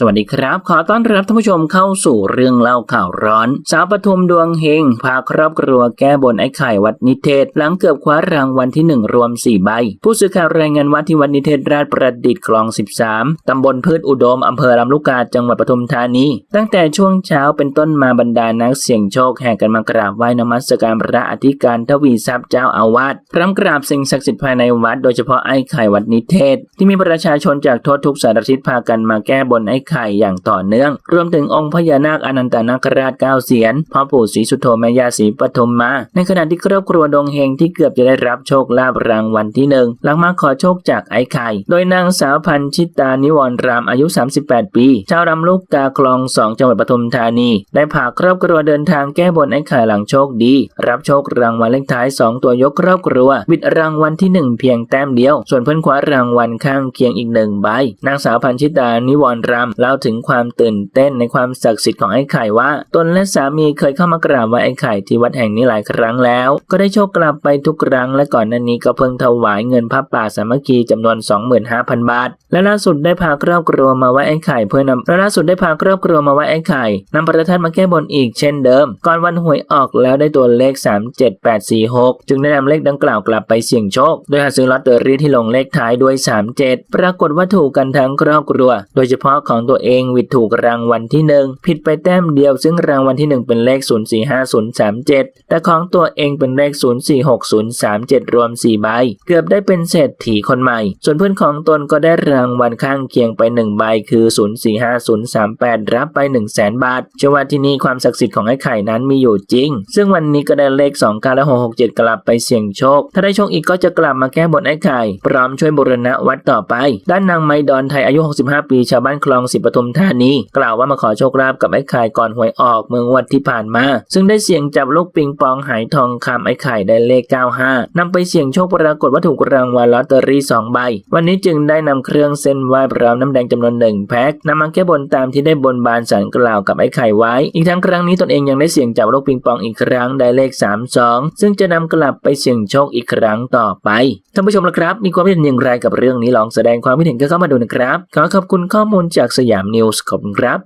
สวัสดีครับ ขอต้อนรับท่านผู้ชมเข้าสู่เรื่องเล่าข่าวร้อน สาวปทุมดวงเฮง พาครอบครัวแก้บนไอ้ไข่วัดนิเทศ หลังเกือบคว้ารางวัลที่หนึ่งรวม 4 ใบ ผู้สื่อข่าวรายงานว่าที่วัดนิเทศราชประดิษฐ์คลอง 13 ตำบลพืชอุดม อำเภอลำลูกกาจังหวัดปทุมธานี ตั้งแต่ช่วงเช้าเป็นต้นมาบรรดานักเสี่ยงโชคแห่กันมากราบไหว้นมัสการพระอธิการทวีทรัพย์เจ้าอาวาสพร้อมกราบสิ่งศักดิ์สิทธิ์ภายในวัด โดยเฉพาะไอ้ไข่วัดนิเทศ ที่มีประชาชนจากทั่วทุกสารทิศพากันมาแก้บนไอ้ไข่อย่างต่อเนื่อง รวมถึงองค์พญานาคอนันตนาคราชเก้าเสียนพ่อปู่ศรีสุโธแม่ย่าศรีปทุมมา ในขณะที่ครอบครัวดงเฮงที่เกือบจะได้รับโชคลาภรางวัลที่หนึ่งหลังมาขอโชคจากไอ้ไข่ โดยนางสาวพันชิตานิวรรามอายุ 38 ปี ชาวรำลูกกาคลองสองจังหวัดปทุมธานี ได้พาครอบครัวเดินทางแก้บนไอ้ไข่หลังโชคดี รับโชครางวัลเลขท้าย 2 ตัวยกครอบครัว บิดรางวัลที่ 1 เพียงแต้มเดียว ส่วนเพื่อนคว้ารางวัลข้างเคียงอีกหนึ่งใบ นางสาวพันชิตานิวรรามเล่าถึงความตื่นเต้นในความศักดิ์สิทธิ์ของไอ้ไข่ว่า ตนและสามีเคยเข้ามากราบไหว้ไอ้ไข่ที่วัดแห่งนี้หลายครั้งแล้ว ก็ได้โชคกลับไปทุกครั้งและก่อนหน้านี้ก็เพิ่งถวายเงินพระป่าสามัคคีจำนวน 25,000 บาท และล่าสุดได้พาครอบครัวมาไหว้ไอ้ไข่เพื่อนำและล่าสุดได้พาครอบครัวมาไหว้ไอ้ไข่นำประทัดมาแก้บนอีกเช่นเดิม ก่อนวันหวยออกแล้วได้ตัวเลข 37846 จึงได้นำเลขดังกล่าวกลับไปเสี่ยงโชค โดยหาซื้อลอตเตอรี่ที่ลงเลขท้ายด้วย 37 ปรากฏว่าถูกกันทั้งครอบครัว โดยเฉพาะของของตัวเองวิดถูกรางวัลที่หนึ่งผิดไปแต้มเดียว ซึ่งรางวัลที่หนึ่งเป็นเลข 045037 แต่ของตัวเองเป็นเลข 046037 รวม 4 ใบ เกือบได้เป็นเศรษฐีคนใหม่ ส่วนเพื่อนของตนก็ได้รางวัลข้างเคียงไป 1 ใบ คือ 045038 รับไป 1 0 0 0 0แสนบาทเชื่อว่าที่นี่ความศักดิ์สิทธิ์ของไอ้ไข่นั้นมีอยู่จริง ซึ่งวันนี้ก็ได้เลข 2 9และ667 กลับไปเสี่ยงโชค ถ้าได้โชคอีกก็จะกลับมาแก้บนไอ้ไข่ พร้อมช่วยบูรณะวัดต่อไป ด้านนางไมดอนไทยอายุ 65 ปี ชาวบ้านคลองสิบปทุมธานีกล่าวว่ามาขอโชคลาภกับไอ้ไข่ก่อนหวยออกเมื่องวดที่ผ่านมา ซึ่งได้เสี่ยงจับลูกปิงปองหายทองคำไอ้ไข่ได้เลข 95นำไปเสี่ยงโชคปรากฏว่าถูกรางวัลลอตเตอรี่2ใบ วันนี้จึงได้นำเครื่องเส้นไหว้พร้อมน้ำแดงจำนวนหนึ่งแพ็คนำมาแก้บนตามที่ได้บนบานสารกล่าวกับไอ้ไข่ไว้ อีกทั้งครั้งนี้ตนเองยังได้เสี่ยงจับลูกปิงปองอีกครั้งได้เลข 32 ซึ่งจะนำกลับไปเสี่ยงโชคอีกครั้งต่อไปท่านผู้ชมละครับ มีความคิดเห็นอย่างไรกับเรื่องนี้ลองแสดงความคิดเห็นก็เข้ามาดูนะครับขอขอบคุณข้อมูลจากสยามนิวส์ขอบคุณครับ